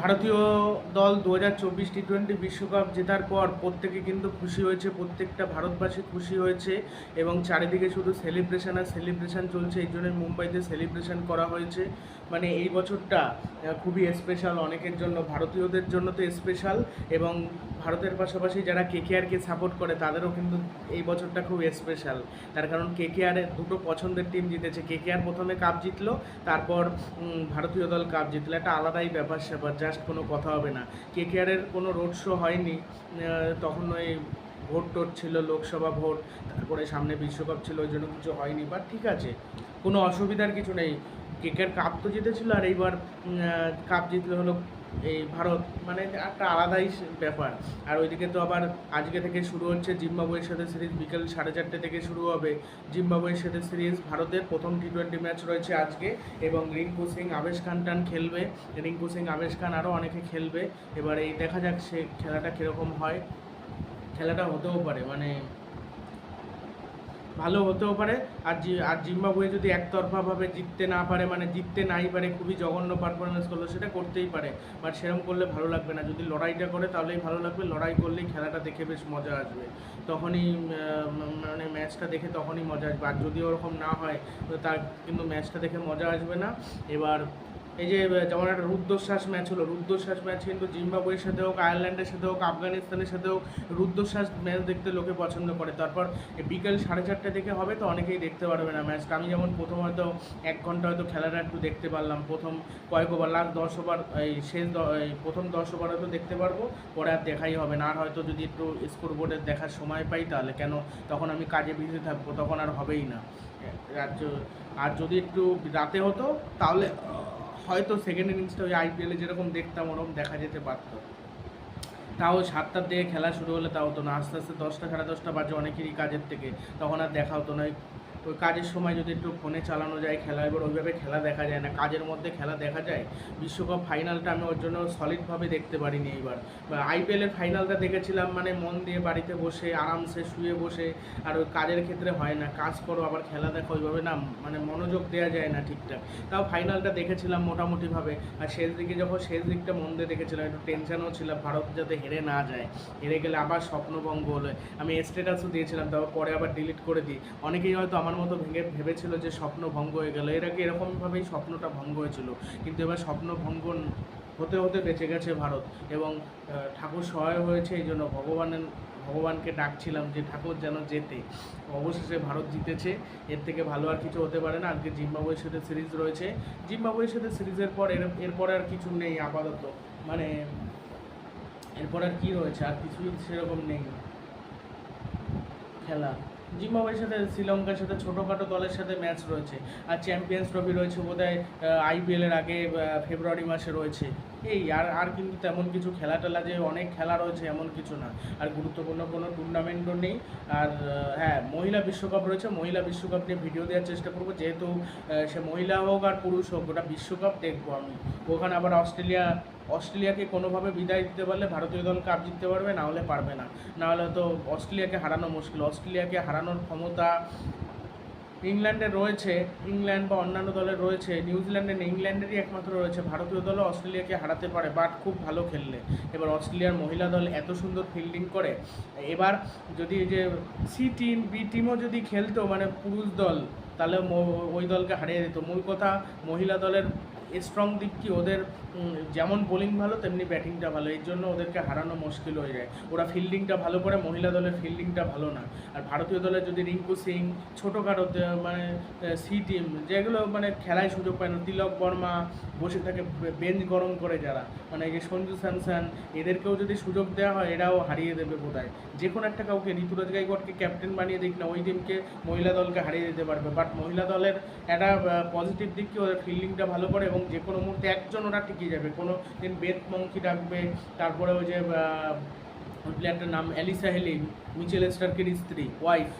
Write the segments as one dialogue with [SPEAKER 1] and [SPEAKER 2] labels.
[SPEAKER 1] ভারতীয় দল দু হাজার চব্বিশ টি টোয়েন্টি বিশ্বকাপ জেতার পর প্রত্যেকে কিন্তু খুশি হয়েছে, প্রত্যেকটা ভারতবাসী খুশি হয়েছে এবং চারিদিকে শুধু সেলিব্রেশন আর সেলিব্রেশন চলছে, এই জন্য মুম্বাইতে সেলিব্রেশন করা হয়েছে। মানে এই বছরটা খুবই স্পেশাল অনেকের জন্য, ভারতীয়দের জন্য তো স্পেশাল এবং ভারতের পাশাপাশি যারা কে কেকেআরকে সাপোর্ট করে, তাদেরও কিন্তু এই বছরটা খুব স্পেশাল তার কারণ কেকেআরের দুটো পছন্দের টিম জিতেছে। কেকেআর প্রথমে কাপ জিতলো, তারপর ভারতীয় দল কাপ জিতলো। একটা আলাদাই ব্যাপার স্যাপার জাস্ট কোনো কথা হবে না। কে কেয়ারের কোনো রোড শো হয়নি তখন ওই ভোট টোট ছিল, লোকসভা ভোট, তারপরে সামনে বিশ্বকাপ ছিল, ওই জন্য কিছু হয়নি। বাট ঠিক আছে, কোনো অসুবিধার কিছু নেই। কেকের কাপ তো জিতেছিল আর এইবার কাপ জিতলে হলো এই ভারত মানে একটা আলাদাই ব্যাপার। আর ওইদিকে তো আবার আজকে থেকে শুরু হচ্ছে জিম্বাবুয়ের সাথে সিরিজ, বিকেল সাড়ে চারটে থেকে শুরু হবে জিম্বাবুয়ের সাথে সিরিজ। ভারতের প্রথম টি টোয়েন্টি ম্যাচ রয়েছে আজকে এবং রিঙ্কু সিং, আবেশ খান টান খেলবে। রিঙ্কু সিং, আবেশ খান আরও অনেকে খেলবে। এবার এই দেখা যাক সে খেলাটা কীরকম হয়। খেলাটা হতেও পারে মানে ভালো হতেও পারে। আর জি, আর জিম্বাবুয়ে যদি একতরফাভাবে জিততে না পারে মানে জিততে নাই পারে, খুবই জঘন্য পারফরমেন্স করল, সেটা করতেই পারে। বাট সেরকম করলে ভালো লাগবে না। যদি লড়াইটা করে, তাহলেই ভালো লাগবে। লড়াই করলেই খেলাটা দেখে বেশ মজা আসবে। তখনই মানে ম্যাচটা দেখে তখনই মজা আসবে। আর যদি ওরকম না হয় তার কিন্তু ম্যাচটা দেখে মজা আসবে না। এবার এই যে যেমন একটা রুদ্ধশ্বাস ম্যাচ হলো, রুদ্ধশ্বাস ম্যাচ কিন্তু জিম্বাবুয়ের সাথে হোক, আয়ারল্যান্ডের সাথে হোক, আফগানিস্তানের সাথে হোক, রুদ্ধশ্বাস ম্যাচ দেখতে লোকে পছন্দ করে। তারপর বিকেল সাড়ে চারটে থেকে হবে তো অনেকেই দেখতে পারবে না ম্যাচটা আমি যেমন প্রথম হয়তো এক ঘণ্টা হয়তো খেলাটা একটু দেখতে পারলাম। প্রথম কয়েক ওভার লাস্ট দশ ওভার এই শেষ এই প্রথম দশ ওভার হয়তো দেখতে পারব, পরে আর দেখাই হবে না। আর হয়তো যদি একটু স্কোর বোর্ডের দেখার সময় পাই তাহলে, কেন তখন আমি কাজে বিজি থাকব, তখন আর হবেই না। আর যদি একটু রাতে হতো, তাহলে হয়তো সেকেন্ড ইনিংসটা ওই আইপিএলে যেরকম দেখতাম, ওরকম দেখা যেতে পারত। তাও সাতটার দিকে খেলা শুরু হলে তাও হতো না। আস্তে আস্তে দশটা, সাড়ে দশটা বাজে অনেকেরই কাজের থেকে। তখন আর দেখা হতো না। ওই- কাজের সময় যদি একটু ফোনে চালানো যায়, খেলা, এবার ওইভাবে খেলা দেখা যায় না। কাজের মধ্যে খেলা দেখা যায়, বিশ্বকাপ ফাইনালটা আমি ওর জন্য সলিডভাবে দেখতে পারিনি এইবার আইপিএলের ফাইনালটা দেখেছিলাম মানে মন দিয়ে বাড়িতে বসে, আরামসে শুয়ে বসে, আর ওই কাজের ক্ষেত্রে হয় না। কাজ করো, আবার খেলা দেখো, ওইভাবে না মানে মনোযোগ দেওয়া যায় না ঠিকঠাক। তাও ফাইনালটা দেখেছিলাম মোটামুটিভাবে, আর শেষ দিকে যখন শেষ দিকটা মন দিয়ে দেখেছিলাম, একটু টেনশনও ছিল ভারত যাতে হেরে না যায়। হেরে গেলে আবার স্বপ্নভঙ্গ হলো। আমি স্ট্যাটাসও দিয়েছিলাম, তারপর পরে আবার ডিলিট করে দিই। অনেকেই হয়তো আমার মতো ভেঙে ভেবেছিল যে স্বপ্ন ভঙ্গ হয়ে গেল। এর আগে এরকমভাবেই স্বপ্নটা ভঙ্গ হয়েছিল। কিন্তু এবার স্বপ্ন ভঙ্গ হতে হতে বেঁচে গেছে ভারত এবং ঠাকুর সহায় হয়েছে। এই জন্য ভগবানের, ভগবানকে ডাকছিলাম যে ঠাকুর যেন যেতে অবশেষে ভারত জিতেছে। এর থেকে ভালো আর কিছু হতে পারে না। আজকে জিম্বাবুয়ের সাথে সিরিজ রয়েছে। জিম্বাবুয়ের সাথে সিরিজের পর এর, এরপরে আর কিছু নেই আপাতত। মানে এরপর আর কী রয়েছে? আর কিছুই সেরকম নেই। খেলা। জিম্বাবুয়ের সাথে শ্রীলঙ্কার সাথে ছোটোখাটো দলের সাথে ম্যাচ রয়েছে। আর চ্যাম্পিয়ন্স ট্রফি রয়েছে বোধহয় আইপিএলের আগে ফেব্রুয়ারি মাসে রয়েছে। এই, আর আর কিন্তু তেমন কিছু খেলা টেলা যে অনেক খেলা রয়েছে এমন কিছু না। আর গুরুত্বপূর্ণ কোনো টুর্নামেন্টও নেই। আর হ্যাঁ মহিলা বিশ্বকাপ রয়েছে। মহিলা বিশ্বকাপ নিয়ে ভিডিও দেওয়ার চেষ্টা করব। যেহেতু সে মহিলা হোক আর পুরুষ হোক ওটা বিশ্বকাপ দেখব আমি। ওখানে আবার অস্ট্রেলিয়া অস্ট্রেলিয়াকে কোনোভাবে বিদায় দিতে পারলে ভারতীয় দল কাপ জিততে পারবে না হলে পারবে না। না হলে তো অস্ট্রেলিয়াকে হারানো মুশকিল। অস্ট্রেলিয়াকে হারানোর ক্ষমতা ইংল্যান্ডের রয়েছে ইংল্যান্ড বা অন্যান্য দলের রয়েছে নিউজিল্যান্ডে নেই, ইংল্যান্ডেরই একমাত্র রয়েছে। ভারতীয় দলও অস্ট্রেলিয়াকে হারাতে পারে বাট খুব ভালো খেললে। এবার অস্ট্রেলিয়ার মহিলা দল এত সুন্দর ফিল্ডিং করে এবার যদি যে সি টিম বি টিমও যদি খেলতো মানে পুরুষ দল তাহলে ওই দলকে হারিয়ে দিত। মূল কথা মহিলা দলের স্ট্রং দিক কি? ওদের যেমন বোলিং ভালো, তেমনি ব্যাটিংটা ভালো। এর জন্য ওদেরকে হারানো মুশকিল হয়ে যায়। ওরা ফিল্ডিংটা ভালো করে, মহিলা দলের ফিল্ডিংটা ভালো না। আর ভারতীয় দলের যদি রিঙ্কু সিং, ছোটোখাটো মানে সি টিম যেগুলো মানে খেলায় সুযোগ পায় না, তিলক বর্মা বসে থাকে বেঞ্চ গরম করে যারা। মানে এই যে সঞ্জু স্যামসান, এদেরকেও যদি সুযোগ দেওয়া হয়, এরাও হারিয়ে দেবে বোধহয়। যে কোনো একটা কাউকে, ঋতুরাজ গাইকোয়াড়কে ক্যাপ্টেন বানিয়ে দিক না, ওই টিমকে মহিলা দলকে হারিয়ে দিতে পারবে। বাট মহিলা দলের একটা পজিটিভ দিক কি? ওদের ফিল্ডিংটা ভালো করে এবং যে কোনো মুহূর্তে একজন ওরা টিকিয়ে যাবে। কোনো দিন বেদ মঙ্কি ডাকবে, তারপরে ওই যে প্লেয়ারটার নাম, অ্যালিসা হেলিম মিচেল স্টার্কের স্ত্রী ওয়াইফ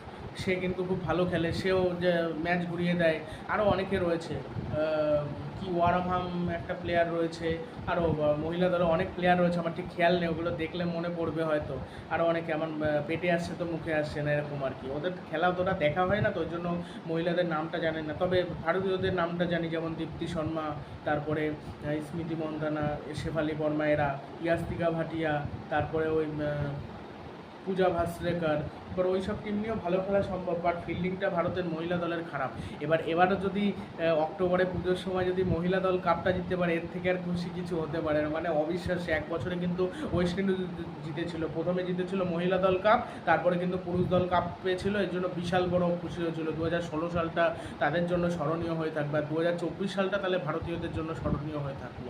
[SPEAKER 1] সে কিন্তু খুব ভালো খেলে, সেও যে ম্যাচ ঘুরিয়ে দেয়। আরও অনেকে রয়েছে। কি ওয়ারহাম একটা প্লেয়ার রয়েছে আরও মহিলা দলে অনেক প্লেয়ার রয়েছে, আমার ঠিক খেয়াল নেই, ওগুলো দেখলে মনে পড়বে হয়তো। আরও অনেকে আমার পেটে আসছে তো মুখে আসছে না, এরকম আর কি। ওদের খেলা অতটা দেখা হয় না, তো ওই জন্য মহিলাদের নামটা জানেন না। তবে ভারতীয়দের নামটা জানি, যেমন দীপ্তি শর্মা, তারপরে স্মৃতি মন্দানা, শেফালি বর্মা, এরা, ইয়াস্তিকা ভাটিয়া, তারপরে ওই পূজা ভাসলেকার এবার ওই সব টিম নিয়েও ভালো খেলা সম্ভব বাট ফিল্ডিংটা ভারতের মহিলা দলের খারাপ। এবার, এবারও যদি অক্টোবরে পুজোর সময় যদি মহিলা দল কাপটা জিততে পারে, এর থেকে আর খুশি কিছু হতে পারে মানে অবিশ্বাস্য, এক বছরে কিন্তু ওয়েস্ট ইন্ডিজ জিতেছিল। প্রথমে জিতেছিল মহিলা দল কাপ তারপরে কিন্তু পুরুষ দল কাপ পেয়েছিল। এর জন্য বিশাল বড় খুশি হয়েছিল। দু হাজার ষোলো সালটা তাদের জন্য স্মরণীয় হয়ে থাকবে। আর দু হাজার চব্বিশ সালটা তাহলে ভারতীয়দের জন্য স্মরণীয় হয়ে থাকল।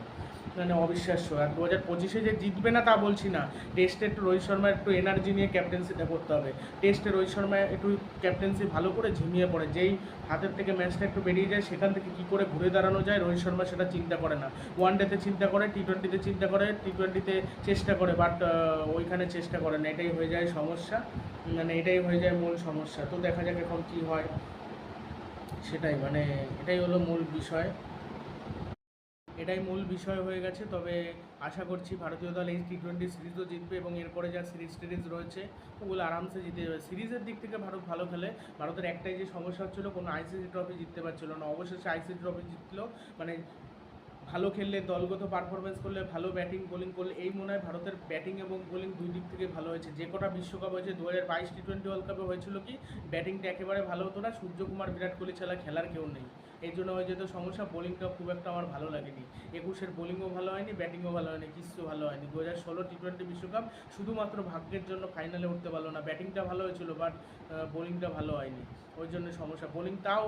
[SPEAKER 1] মানে অবিশ্বাস্য। আর দু হাজার পঁচিশে যে জিতবে না তা বলছি না। টেস্টে একটু রোহিত শর্মা একটু এনার্জি নিয়ে ক্যাপ্টেন্সিটা করতে হবে। টেস্টে রোহিত শর্মা একটু ক্যাপ্টেন্সি ভালো করে ঝিমিয়ে পড়ে। যেই হাতের থেকে ম্যাচটা একটু বেরিয়ে যায়, সেখান থেকে কী করে ঘুরে দাঁড়ানো যায়, রোহিত শর্মা সেটা চিন্তা করে না। ওয়ান ডেতে চিন্তা করে টি টোয়েন্টিতে চিন্তা করে টি টোয়েন্টিতে চেষ্টা করে বাট ওইখানে চেষ্টা করে না। এটাই হয়ে যায় সমস্যা। মানে এটাই হয়ে যায় মূল সমস্যা। তো দেখা যাক এখন কী হয়। সেটাই মানে এটাই হলো মূল বিষয়। এটাই মূল বিষয় হয়ে গেছে। তবে আশা করছি ভারতীয় দল এই টি টোয়েন্টি সিরিজও জিতবে এবং এরপরে যা সিরিজ টিরিজ রয়েছে, ওগুলো আরামসে জিতে যাবে। সিরিজের দিক থেকে ভারত ভালো খেলে, ভারতের একটাই যে সমস্যা হচ্ছিল, কোনো আইসিসি ট্রফি জিততে পারছিল না। অবশেষে আইসিসি ট্রফি জিতলো। মানে ভালো খেললে, দলগত পারফরমেন্স করলে, ভালো ব্যাটিং বোলিং করলে, এই মনে হয় ভারতের ব্যাটিং এবং বোলিং দুই দিক থেকে ভালো হয়েছে। যে কটা বিশ্বকাপ হয়েছে দু হাজার বাইশ টি টোয়েন্টি ওয়ার্ল্ড কাপে হয়েছিল কি ব্যাটিংটা একেবারে ভালো হতো না। সূর্যকুমার, বিরাট কোহলি ছাড়া খেলার কেউ নেই। এই জন্য হয়ে যেত সমস্যা বোলিংটা খুব একটা আমার ভালো লাগেনি। একুশের বোলিংও ভালো হয়নি ব্যাটিংও ভালো হয়নি কিছু ভালো হয়নি। দু হাজার ষোলো টি টোয়েন্টি বিশ্বকাপ শুধুমাত্র ভাগ্যের জন্য ফাইনালে উঠতে পারল না। ব্যাটিংটা ভালো হয়েছিল বাট বোলিংটা ভালো হয়নি। ওই জন্য সমস্যা। বোলিং তাও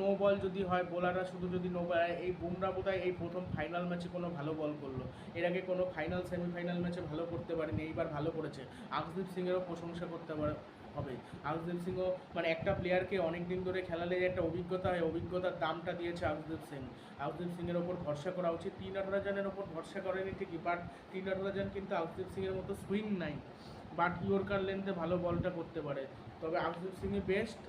[SPEAKER 1] নো বল যদি হয় বোলাররা শুধু যদি নো বল এই বুমরা বোধহয় এই প্রথম ফাইনাল ম্যাচে কোনো ভালো বল করল। এর আগে কোনো ফাইনাল সেমিফাইনাল ম্যাচে ভালো করতে পারেনি, এইবার ভালো করেছে। আকদীপ সিংয়েরও প্রশংসা করতে পারে। হবে। আকদীপ সিংও মানে একটা প্লেয়ারকে অনেক দিন ধরে খেলালে যে একটা অভিজ্ঞতা হয়, অভিজ্ঞতার দামটা দিয়েছে আকদীপ সিং। আকদীপ সিংয়ের ওপর ভরসা করা উচিত। টি জনের ওপর ভরসা করেনি ঠিকই বাট টি জন কিন্তু আকদীপ সিংয়ের মতো সুইং নাই। বাট ইয়র্কার লেন্থে ভালো বলটা করতে পারে। তবে আকদীপ সিংই বেস্ট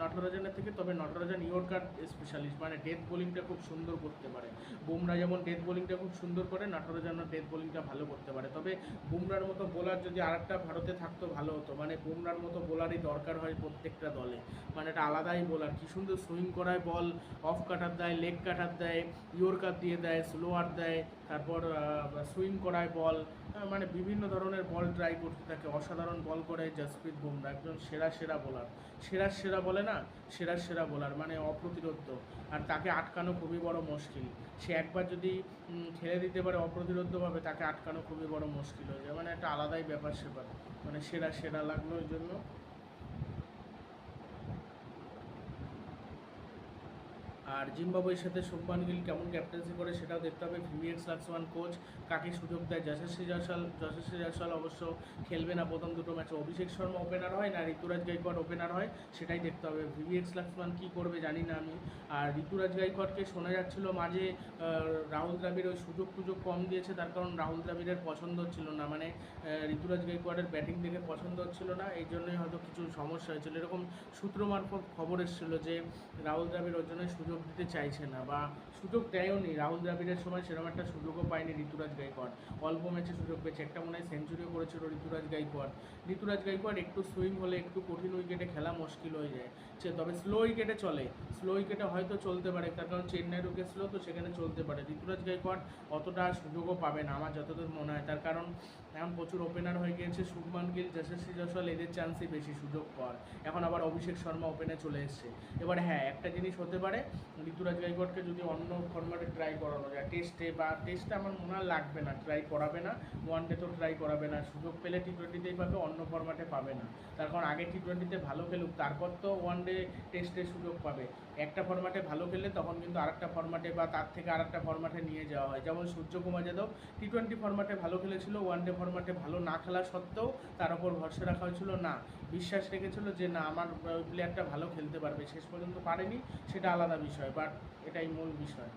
[SPEAKER 1] নটরাজনের থেকে, তবে নটরাজন ইয়র্কার স্পেশালিস্ট মানে ডেথ বোলিংটা খুব সুন্দর করতে পারে। বুমরা যেমন ডেথ বোলিংটা খুব সুন্দর করে, নটরাজনও ডেথ বোলিংটা ভালো করতে পারে। তবে বুমরার মতো বোলার যদি আরেকটা ভারতে থাকতো, ভালো হতো। মানে বুমরার মতো বোলারই দরকার হয় প্রত্যেকটা দলে। মানে এটা আলাদাই বোলার কি সুন্দর সুইং করায় বল অফ কাটার দেয় লেগ কাটার দেয় ইয়র্কার দিয়ে দেয় স্লোয়ার দেয়। তারপর সুইং করায় বল মানে বিভিন্ন ধরনের বল ট্রাই করতে থাকে। অসাধারণ বল করে জসপ্রীত বুমরা, একজন সেরা সেরা বোলার সেরা সেরা বলে না, সেরা সেরা বোলার মানে অপ্রতিরোধ্য। আর তাকে আটকানো খুবই বড় মুশকিল। সে একবার যদি খেলে দিতে পারে অপ্রতিরোধ্যভাবে, তাকে আটকানো খুবই বড় মুশকিল হয়ে যায়। মানে একটা আলাদাই ব্যাপার সেপার। মানে সেরা সেরা লাগল ওই জন্য। আর জিম্বাবুয়ের সাথে শুভমান গিল কেমন ক্যাপ্টেন্সি করে সেটাও দেখতে হবে। ভিভিএক্স লাক্স ওয়ান কোচ কাকে সুযোগ দেয়? যশস্বী জয়সওয়াল যশস্বী জয়সওয়াল অবশ্য খেলবে না প্রথম দুটো ম্যাচে অভিষেক শর্মা ওপেনার হয় না ঋতুরাজ গাইকোয়াড় ওপেনার হয় সেটাই দেখতে হবে। ভিভিএক্স লাক্স ওয়ান কী করবে জানি না আমি। আর ঋতুরাজ গাইকোয়াড়কে শোনা যাচ্ছিল মাঝে রাহুল দ্রাবিড় ওই সুযোগ টুযোগ কম দিয়েছে, তার কারণ রাহুল দ্রাবিড়ের পছন্দ হচ্ছিল না। মানে ঋতুরাজ গাইকোয়াড়ের ব্যাটিং দেখে পছন্দ হচ্ছিল না, এই জন্যই হয়তো কিছু সমস্যা হয়েছিল। এরকম সূত্র মারফত খবর এসেছিল যে রাহুল দ্রাবিড় ওর জন্য সুযোগ দিতে চাইছে না বা সুযোগ দেয়ও নি। রাহুল দ্রাবিড়ের সময় সেরকম একটা সুযোগও পায়নি ঋতুরাজ গাইকোয়াড়। অল্প ম্যাচে সুযোগ পেয়েছে। একটা মনে হয় সেঞ্চুরিও করেছিল ঋতুরাজ গাইকোয়াড়। ঋতুরাজ গাইকোয়াড় একটু সুইং হলে একটু কঠিন উইকেটে খেলা মুশকিল হয়ে যায়। সে তবে স্লো উইকেটে চলে। স্লো উইকেটে হয়তো চলতে পারে, তার কারণ চেন্নাই উইকেট স্লো, তো সেখানে চলতে পারে। ঋতুরাজ গাইকোয়াড় অতটা সুযোগও পাবে না, আমার যতদূর মনে হয়। তার কারণ এখন প্রচুর ওপেনার হয়ে গিয়েছে। শুভমান গিল, যশস্বী জয়সওয়াল, এদের চান্সই বেশি সুযোগ পাওয়ার। এখন আবার অভিষেক শর্মা ওপেনে চলে এসছে। এবার হ্যাঁ একটা জিনিস হতে পারে, ঋতুরাজ গাইকোয়াড়কে যদি অন্য ফরম্যাটে ট্রাই করানো যায় টেস্টে বা টেস্টে আমার মনে হয় লাগবে না ট্রাই করাবে না। ওয়ান ডে তো ট্রাই করাবে না, সুযোগ পেলে টি টোয়েন্টিতেই পাবে, অন্য ফরম্যাটে পাবে না। তার কারণ আগে টি টোয়েন্টিতে ভালো খেলুক, তারপর তো ওয়ান ডে টেস্টে সুযোগ পাবে। একটা ফরম্যাটে ভালো খেললে তখন কিন্তু আরেকটা ফরম্যাটে বা তার থেকে আরেকটা ফরম্যাটে নিয়ে যাওয়া হয়। যেমন সূর্যকুমার যাদব টি টোয়েন্টি ফরম্যাটে ভালো খেলেছিল ওয়ান ডে ফরম্যাটে ভালো না খেলা সত্ত্বেও তার ওপর ভরসা রাখা হয়েছিল, না। বিশ্বাস রেখেছিল যে, না, আমার প্লেয়ারটা ভালো খেলতে পারবে। শেষ পর্যন্ত পারেনি, সেটা আলাদা বিষয় বাট এটাই মূল বিষয়।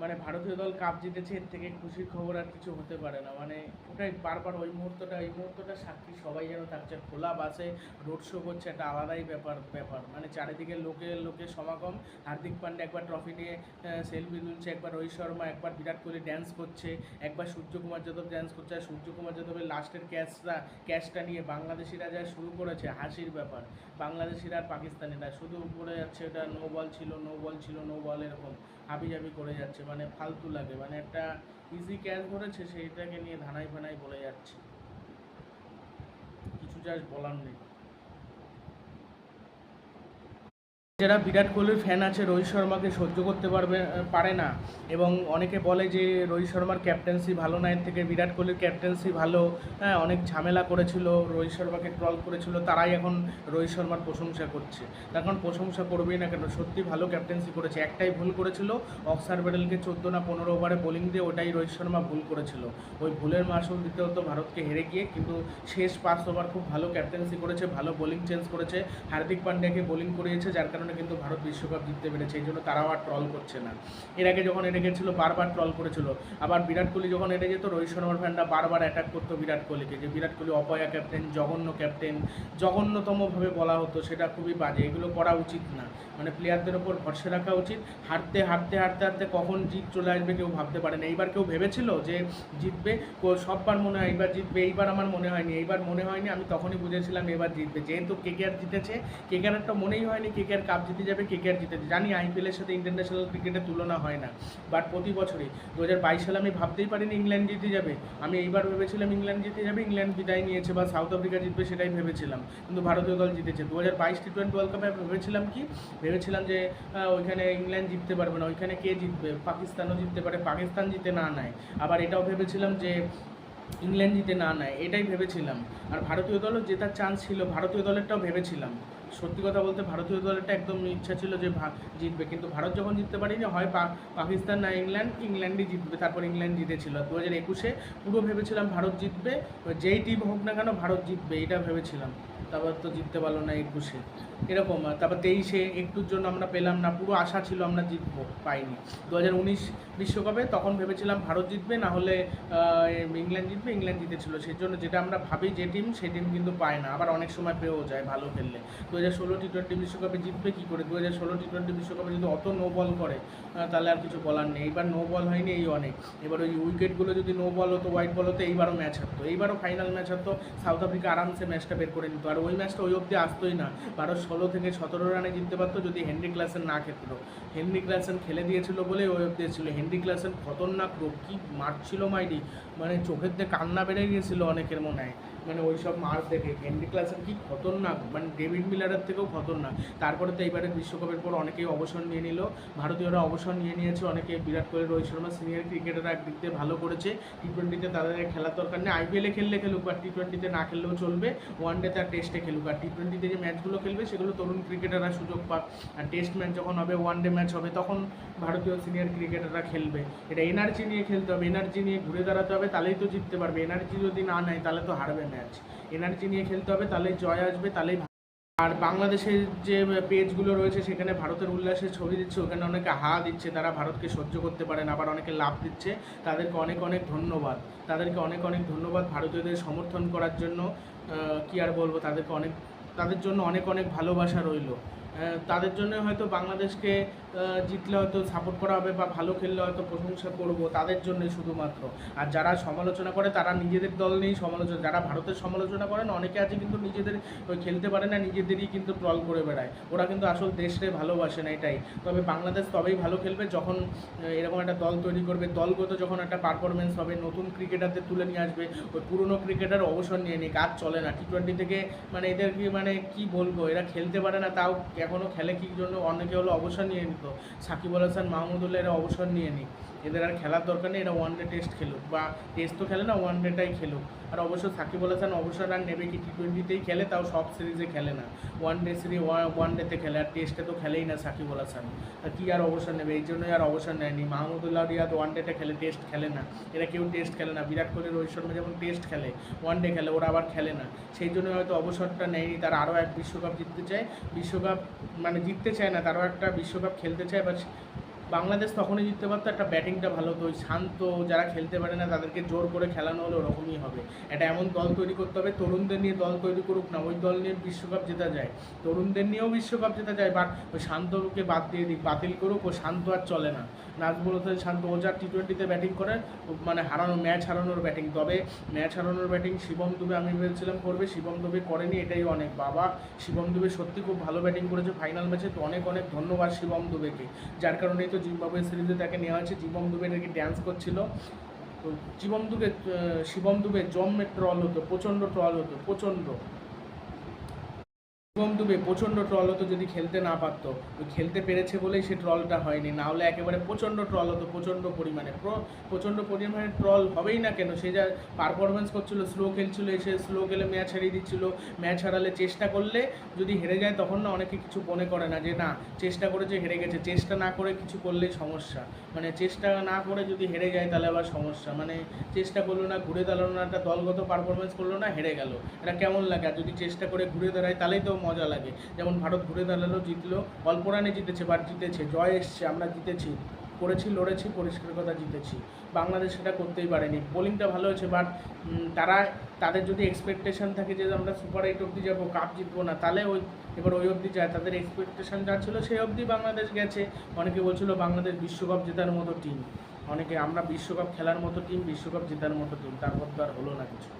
[SPEAKER 1] মানে ভারতীয় দল কাপ জিতেছে, এর থেকে খুশির খবর আর কিছু হতে পারে না। মানে ওটাই বারবার ওই মুহূর্তটা, এই মুহূর্তটা সাক্ষী সবাই যেন থাকছে খোলা বাসে রোড শো করছে একটা আলাদাই ব্যাপার ব্যাপার। মানে চারিদিকে লোকে লোকে সমাগম। হার্দিক পান্ডে একবার ট্রফি নিয়ে সেলফি তুলছে, একবার রোহিত শর্মা, একবার বিরাট কোহলি ড্যান্স করছে, একবার সূর্যকুমার যাদব ড্যান্স করছে। আর সূর্যকুমার যাদবের লাস্টের ক্যাচটা ক্যাচটা নিয়ে বাংলাদেশিরা যা শুরু করেছে, হাসির ব্যাপার। বাংলাদেশিরা আর পাকিস্তানিরা, শুধু উপরে যাচ্ছে, এটা নো বল ছিল নো বল ছিল নো বল এরকম। হাবিজাবি করে যাচ্ছে মানে ফালতু লাগে মানে একটা ইজি ক্যাচ ধরেছে, সেইটাকে নিয়ে ধানাই ফানাই বলে যাচ্ছে। কিছু যা বলার নেই। যারা বিরাট কোহলির ফ্যান আছে, রোহিত শর্মাকে সহ্য করতে পারবে পারে না। এবং অনেকে বলে যে রোহিত শর্মার ক্যাপ্টেন্সি ভালো না, এর থেকে বিরাট কোহলির ক্যাপ্টেন্সি ভালো। হ্যাঁ অনেক ঝামেলা করেছিল, রোহিত শর্মাকে ট্রল করেছিল, তারাই এখন রোহিত শর্মার প্রশংসা করছে। এখন প্রশংসা করবেই না কেন, সত্যি ভালো ক্যাপ্টেন্সি করেছে। একটাই ভুল করেছিল, অক্সার ব্যাটেলকে চোদ্দ না পনেরো ওভারে বোলিং দিয়ে ওটাই রোহিত শর্মা ভুল করেছিল। ওই ভুলের মাসুল দিতে হতো ভারতকে হেরে গিয়ে, কিন্তু শেষ পাঁচ ওভার খুব ভালো ক্যাপ্টেন্সি করেছে, ভালো বোলিং চেঞ্জ করেছে। হার্দিক পান্ডিয়াকে বোলিং করিয়েছে, যার কারণে কিন্তু ভারত বিশ্বকাপ জিততে পেরেছে, এই জন্য তারাও আর ট্রল করছে না। এর আগে যখন এনে গেছিল, বারবার ট্রল করেছিল। আবার বিরাট কোহলি যখন এনে যেত, রোহিত শর্মার ফ্যানরা বারবার অ্যাটাক করতো বিরাট কোহলিকে, যে বিরাট কোহলি অপয়া ক্যাপ্টেন জঘন্য ক্যাপ্টেন জঘন্যতমভাবে বলা হতো, সেটা খুবই বাজে। এগুলো করা উচিত না। মানে প্লেয়ারদের ওপর ভরসা রাখা উচিত। হারতে হারতে হারতে হারতে কখন জিত চলে আসবে কেউ ভাবতে পারে না। এইবার কেউ ভেবেছিল যে জিতবে সববার মনে হয় এইবার জিতবে, এইবার আমার মনে হয়নি, এইবার মনে হয়নি, আমি তখনই বুঝেছিলাম এবার জিতবে। যেহেতু কেকেআর জিতেছে কেকেআরটা মনেই হয়নি কেকেআর কাপ জিতে যাবে কেকেআর জিতে জানি আইপিএলের সাথে ইন্টারন্যাশনাল ক্রিকেটের তুলনা হয় না বাট প্রতি বছরই। দু হাজার বাইশ সালে আমি ভাবতেই পারিনি ইংল্যান্ড জিতে যাবে। আমি এইবার ভেবেছিলাম ইংল্যান্ড জিতে যাবে ইংল্যান্ড বিদায় নিয়েছে বা সাউথ আফ্রিকা জিতবে সেটাই ভেবেছিলাম, কিন্তু ভারতীয় দল জিতেছে। দু হাজার বাইশ টি টোয়েন্টি ওয়ার্ল্ড কাপে ভেবেছিলাম কি? ভেবেছিলাম যে ওইখানে ইংল্যান্ড জিততে পারবে না। ওইখানে কে জিতবে? পাকিস্তানও জিততে পারে। পাকিস্তান জিতে না নেয়। আবার এটাও ভেবেছিলাম যে ইংল্যান্ড জিতে না নেয়। এটাই ভেবেছিলাম। আর ভারতীয় দলও জেতার চান্স ছিল। ভারতীয় দলেরটাও ভেবেছিলাম। সত্যি কথা বলতে ভারতীয় দলটা একদম ইচ্ছা ছিল যে জিতবে। কিন্তু ভারত যখন জিততে পারিনি, হয় পাকিস্তান না ইংল্যান্ড, ইংল্যান্ডই জিতবে। তারপর ইংল্যান্ড জিতেছিল। দু হাজার একুশে পুরো ভেবেছিলাম ভারত জিতবে। যেই টিম হোক না কেন ভারত জিতবে, এটা ভেবেছিলাম। তারপর তো জিততে পারল না একুশে। এরকম তারপর তেইশে একটুর জন্য আমরা পেলাম না, পুরো আশা ছিল আমরা জিতবো, পাইনি। দু বিশ্বকাপে তখন ভেবেছিলাম ভারত জিতবে, না হলে ইংল্যান্ড জিতবে, ইংল্যান্ড জিতেছিল। সেই জন্য যেটা আমরা ভাবি যে টিম সেই টিম কিন্তু পায় না। আবার অনেক সময় পেয়েও যায় ভালো খেললে। দু হাজার ষোলো টি টোয়েন্টি বিশ্বকাপে জিতবে কী করে? দু হাজার ষোলো টি টোয়েন্টি বিশ্বকাপে যদি অত নো বল করে তাহলে আর কিছু বলার নেই। এইবার নো বল হয়নি, এই অনেক। এবার ওই উইকেটগুলো যদি নো বল হতো হোয়াইট বল হতো, এইবারও ম্যাচ হতো এইবারও ফাইনাল ম্যাচ হতো সাউথ আফ্রিকা আরামসে ম্যাচটা বের করে নিত। আর ওই ম্যাচটা ওই অবধি আসতোই না। ভারত ষোলো থেকে সতেরো রানে জিততে পারতো যদি হেনরি ক্লাসেন না খেলতো। হেনরি ক্লাসেন খেলে দিয়েছিল বলে ওই অবধি ছিল হেনরি ক্লাসেন খতরনাক রোগ, কী মারছিল মাইরি? মানে চোখের দিয়ে কান্না বেড়ে গিয়েছিল অনেকের মনে হয়। মানে ওই সব মার দেখে হেনরি ক্লাসেন কি খতরনাক মানে ডেভিড মিলারের থেকেও খতরনাক। তারপরে তো এবারে বিশ্বকাপের পর অনেকেই অবসর নিয়ে নিল। ভারতীয়রা অবসর নিয়ে নিয়েছে, অনেকে বিরাট কোহলি, রোহিত শর্মা সিনিয়র ক্রিকেটাররা একদিক দিয়ে ভালো করেছে। টি টোয়েন্টিতে তাদের খেলার দরকার নেই। আইপিএলে খেললে খেলুক, আর টি টোয়েন্টিতে না খেললেও চলবে। ওয়ান ডেতে আর টেস্টে খেলুক। আর টি টোয়েন্টিতে যে ম্যাচগুলো খেলবে সেগুলো তরুণ ক্রিকেটাররা সুযোগ পাক, আর টেস্ট ম্যাচ যখন হবে ওয়ান ডে ম্যাচ হবে, তখন ভারতীয় সিনিয়র ক্রিকেটাররা খেলবে। এটা এনার্জি নিয়ে খেলতে হবে এনার্জি নিয়ে ঘুরে দাঁড়াতে হবে, তাহলেই তো জিততে পারবে। এনার্জি যদি না নেয়, তাহলে তো হারবে ম্যাচ এনার্জি নিয়ে খেলতে হবে, তাহলেই জয় আসবে, তাহলেই আর বাংলাদেশের যে পেজগুলো রয়েছে, সেখানে ভারতের উল্লাসের ছবি দিচ্ছে, ওখানে অনেকে হা দিচ্ছে, তারা ভারতকে সহ্য করতে পারে না, আবার অনেকে লাভ দিচ্ছে। তাদেরকে অনেক অনেক ধন্যবাদ। তাদেরকে অনেক অনেক ধন্যবাদ ভারতীয়দের সমর্থন করার জন্য। কি আর বলব, তাদেরকে অনেক তাদের জন্য অনেক অনেক ভালোবাসা রইল। তাদের জন্য হয়তো বাংলাদেশকে জিতলে হয়তো সাপোর্ট করা হবে বা ভালো খেললে হয়তো প্রশংসা করব তাদের জন্যই শুধুমাত্র। আর যারা সমালোচনা করে তারা নিজেদের দল নিয়েই সমালোচনা, যারা ভারতের সমালোচনা করেন, অনেকে আছে কিন্তু নিজেদের ওই খেলতে পারে না, নিজেদেরই কিন্তু ট্রল করে বেড়ায়। ওরা কিন্তু আসল দেশরে ভালোবাসে না এটাই। তবে বাংলাদেশ তবেই ভালো খেলবে যখন এরকম একটা দল তৈরি করবে। দলগত যখন একটা পারফরমেন্স হবে, নতুন ক্রিকেটারদের তুলে নিয়ে আসবে, ওই পুরনো ক্রিকেটার অবসর নিয়ে নিই কাজ চলে না। টি টোয়েন্টি থেকে মানে এদের কি মানে কি বলব? এরা খেলতে পারে না, তাও এখনও খেলে কি জন্য? অনেকে হলো অবসর নিয়ে নিত সাকিব আল হাসান মাহমুদুল্লাহ অবসর নিয়ে নিক। এদের আর খেলার দরকার নেই, এরা ওয়ান ডে টেস্ট খেলুক। বা টেস্ট তো খেলে না ওয়ান ডেটাই খেলুক। আর অবশ্য সাকিব হাসান অবসর আর নেবে কি টি টোয়েন্টিতেই খেলে, তাও সব সিরিজে খেলে না। ওয়ান ডে সিরিজ ওয়ান ডেতে খেলে, আর টেস্টে তো খেলেই না সাকিব হাসান। কি আর অবসর নেবে? এই জন্যই আর অবসর নেয়নি। মাহমুদুল্লাহ রিয়াদ ওয়ান ডেতে খেলে টেস্ট খেলে না। এরা কেউ টেস্ট খেলে না। বিরাট কোহলি, রোহিত শর্মা যেমন টেস্ট খেলে ওয়ান ডে খেলে, ওরা আবার খেলে না। সেই জন্য হয়তো অবসরটা নেয়নি। তারা আরও এক বিশ্বকাপ জিততে চায়। বিশ্বকাপ মানে জিততে চায় না, তারাও একটা বিশ্বকাপ খেলতে চায় বা বাংলাদেশ তখনই জিততে পারতো, একটা ব্যাটিংটা ভালো হতো। শান্ত যারা খেলতে পারে না, তাদেরকে জোর করে খেলানো হলে ওরকমই হবে। একটা এমন দল তৈরি করতে হবে, তরুণদের নিয়ে দল তৈরি করুক না, ওই দল নিয়ে বিশ্বকাপ জেতা যায়। তরুণদের নিয়েও বিশ্বকাপ জেতা যায় বাট ওই শান্তকে বাদ দিয়ে দিক, বাতিল করুক, ও শান্ত আর চলে না। নাজমুল হোসেন শান্ত, ও যা টি টোয়েন্টিতে ব্যাটিং করে মানে হারানো, ম্যাচ হারানোর ব্যাটিং তবে ম্যাচ হারানোর ব্যাটিং শিবম দুবে আমি ভেবেছিলাম করবে, শিবম দুবে করেনি, এটাই অনেক বাবা। শিবম দুবে সত্যি খুব ভালো ব্যাটিং করেছে ফাইনাল ম্যাচে তো অনেক অনেক ধন্যবাদ শিবম দুবেকে। যার কারণে জিম্বাবুয়ে সিরিজে তাকে নেওয়া হয়েছে। জীবম দুবে নাকি ড্যান্স করছিল? তো জীবম দুবে শিবম দুবে জম্মে ট্রল হতো, প্রচণ্ড ট্রল হতো, প্রচণ্ড। শিবম দুবে প্রচণ্ড ট্রল হতো যদি খেলতে না পারতো। খেলতে পেরেছে বলেই সে ট্রলটা হয়নি, না হলে একেবারে প্রচণ্ড ট্রল হতো, প্রচণ্ড পরিমাণে। প্র- প্রচণ্ড পরিমাণে ট্রল হবেই না কেন? সে যা পারফরমেন্স করছিল স্লো খেলছিল, এসে স্লো খেলে ম্যাচ হারিয়ে দিচ্ছিল। ম্যাচ হারালে চেষ্টা করলে যদি হেরে যায়, তখন না অনেকে কিছু মনে করে না যে, না, চেষ্টা করেছে হেরে গেছে, চেষ্টা না করে কিছু করলেই সমস্যা। মানে চেষ্টা না করে যদি হেরে যায়, তাহলে আবার সমস্যা। মানে চেষ্টা করল না, ঘুরে দাঁড়াল না, একটা দলগত পারফরমেন্স করল না, হেরে গেল। এটা কেমন লাগে? যদি চেষ্টা করে ঘুরে দাঁড়ায়, তাহলেই তো মজা লাগে। যেমন ভারত ঘুরে দাঁড়াল, জিতলো অল্প রানে জিতেছে বাট জিতেছে, জয় এসছে, আমরা জিতেছি। করেছি, লড়েছি, পরিষ্কার কথা, জিতেছি। বাংলাদেশ সেটা করতেই পারেনি। বোলিংটা ভালো হয়েছে বাট তারা, তাদের যদি এক্সপেকটেশন থাকে যে আমরা সুপার এইট অবধি যাব কাপ জিতবো না, তাহলে ওই, এবার ওই অবধি যায়। তাদের এক্সপেকটেশন যা ছিল, সেই অবধি বাংলাদেশ গেছে। অনেকে বলছিল, বাংলাদেশ বিশ্বকাপ জেতার মতো টিম অনেকে, আমরা বিশ্বকাপ খেলার মতো টিম বিশ্বকাপ জেতার মতো টিম তারপর তো আর হলো না কিছু।